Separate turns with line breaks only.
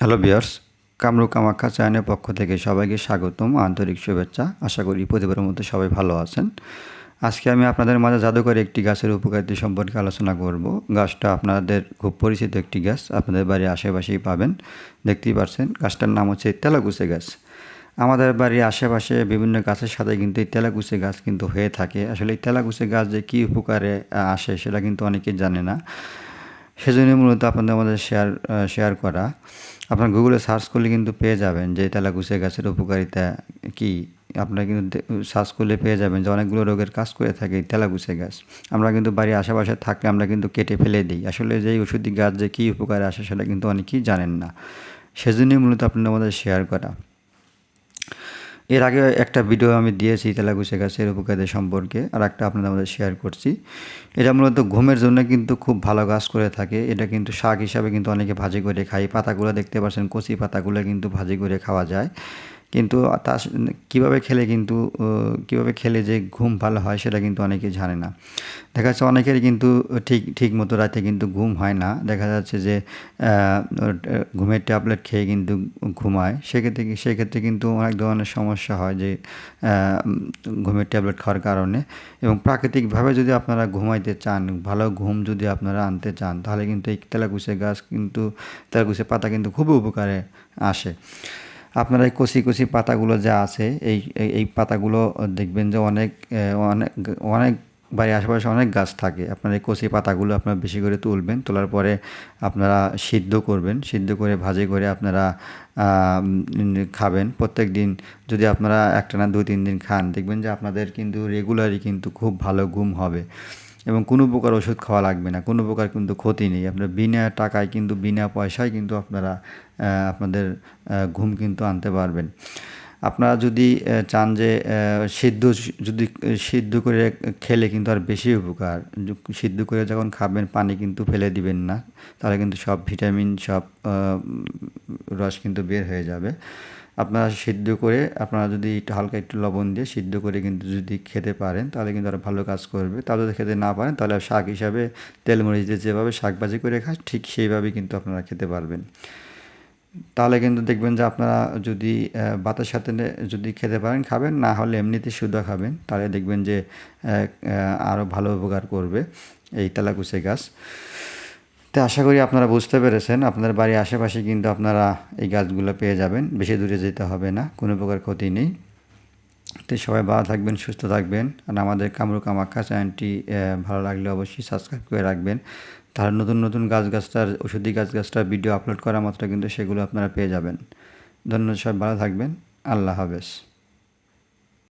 Hello viewers Kamrup Kamakhya চায়নের পক্ষ থেকে সবাইকে স্বাগতম, আন্তরিক শুভেচ্ছা। আশা করি প্রতিবারের মধ্যে সবাই ভালো আছেন। আজকে আমি আপনাদের মাঝে জাদুকরি একটি গাছের উপকারিতা সম্পর্কে আলোচনা করব। গাছটা আপনাদের খুব পরিচিত একটি গাছ, আপনাদের বাড়ির আশেপাশেই পাবেন। দেখতেই পারছেন, গাছটার নাম হচ্ছে তেলাকুচে গাছ। আমাদের বাড়ির আশেপাশে বিভিন্ন গাছের সাথে কিন্তু এই তেলাকুচে গাছ কিন্তু হয়ে থাকে। আসলে এই তেলাকুচে গাছ যে কী উপকারে আসে সেটা কিন্তু অনেকেই জানে না। সেজন্য মূলত আপনাদের আমাদের শেয়ার শেয়ার করা। আপনার গুগলে সার্চ করলে কিন্তু পেয়ে যাবেন যে তেলাকুচে গাছের উপকারিতা কি। আপনারা কিন্তু সার্চ করলে পেয়ে যাবেন যে অনেকগুলো রোগের কাজ করে থাকে তেলাকুচে গাছ। আমরা কিন্তু বাড়ির আশেপাশে থাকলে আমরা কিন্তু কেটে ফেলে দিই। আসলে যে ওষুধি গাছ যে কী উপকারে আসে সেটা কিন্তু অনেকেই জানেন না। সেজন্যই মূলত আপনাদের আমাদের শেয়ার করা। এর আগে একটা ভিডিও আমি দিয়েছি তেলাগু শেখা গাছের উপকারিতা সম্পর্কে, আর একটা আপনাদের মধ্যে শেয়ার করছি। এটা মূলত ঘুমের জন্য কিন্তু খুব ভালো কাজ করে থাকে। এটা কিন্তু শাক হিসাবে কিন্তু অনেকে ভাজি করে খায়। পাতাগুলো দেখতে পাচ্ছেন, কচি পাতাগুলো কিন্তু ভাজি করে খাওয়া যায়। কিন্তু তা কীভাবে খেলে কিন্তু কীভাবে খেলে যে ঘুম ভালো হয় সেটা কিন্তু অনেকে জানে না। দেখা যাচ্ছে অনেকেরই কিন্তু ঠিক ঠিক মতো রাতে কিন্তু ঘুম হয় না। দেখা যাচ্ছে যে ঘুমের ট্যাবলেট খেয়ে কিন্তু ঘুমায়। সেক্ষেত্রে সেক্ষেত্রে কিন্তু অনেক ধরনের সমস্যা হয় যে ঘুমের ট্যাবলেট খাওয়ার কারণে। এবং প্রাকৃতিকভাবে যদি আপনারা ঘুমাইতে চান, ভালো ঘুম যদি আপনারা আনতে চান, তাহলে কিন্তু এই তেলাকুচে গাছ কিন্তু তেলাকুচে পাতা কিন্তু খুবই উপকারে আসে। আপনারা এই কচি কচি পাতাগুলো যা আছে, এই, এই- পাতাগুলো দেখবেন যে অনেক অনেক অনেক বাড়ির আশেপাশে অনেক গাছ থাকে। আপনার এই কচি পাতাগুলো আপনারা বেশি করে তুলবেন, তোলার পরে আপনারা সিদ্ধ করবেন। সিদ্ধ করে ভাজি করে আপনারা খাবেন। প্রত্যেক দিন যদি আপনারা একটা না দুই, তিন দিন খান, দেখবেন যে আপনাদের কিন্তু রেগুলারই কিন্তু খুব ভালো ঘুম হবে। এবং কোনো প্রকার ওষুধ খাওয়া লাগবে না, কোনো প্রকার কিন্তু ক্ষতি নেই। আপনার বিনা টাকায় কিন্তু, বিনা পয়সায় কিন্তু আপনারা আপনাদের ঘুম কিন্তু আনতে পারবেন। আপনারা যদি চান যে সিদ্ধ, যদি সিদ্ধ করে খেলে কিন্তু আর বেশি উপকার। সিদ্ধ করে যখন খাবেন পানি কিন্তু ফেলে দিবেন না, তাহলে কিন্তু সব ভিটামিন, সব রস কিন্তু বের হয়ে যাবে। আপনারা সিদ্ধ করে, আপনারা যদি একটু হালকা একটু লবণ দিয়ে সিদ্ধ করে কিন্তু যদি খেতে পারেন, তাহলে কিন্তু আরও ভালো কাজ করবে। তাহলে যদি খেতে না পারেন, তাহলে শাক হিসাবে তেলমরিচ দিয়ে যেভাবে শাক ভাজি করে খান ঠিক সেইভাবেই কিন্তু আপনারা খেতে পারবেন। তাহলে কিন্তু দেখবেন যে আপনারা যদি বাতের সাথে যদি খেতে পারেন, খাবেন, না হলে এমনিতে শুদ্ধ খাবেন, তাহলে দেখবেন যে আরও ভালো উপকার করবে এই তেলাকুচে গাছ। তো আশা করি আপনারা বুঝতে পেরেছেন আপনার বাড়ির আশেপাশে কিন্তু আপনারা এই গাছগুলো পেয়ে যাবেন, বেশি দূরে যেতে হবে না, কোনো প্রকার ক্ষতি নেই। তো সবাই ভালো থাকবেন, সুস্থ থাকবেন। আর আমাদের কামরু কামাখ্যা চ্যানেলটি ভালো লাগলে অবশ্যই সাবস্ক্রাইব করে রাখবেন। তার নতুন নতুন গাছ গাছটার ওষুধি গাছ গাছটার ভিডিও আপলোড করা মাত্র কিন্তু সেগুলো আপনারা পেয়ে যাবেন। ধন্যবাদ, সবাই ভালো থাকবেন। আল্লাহ হাফেজ।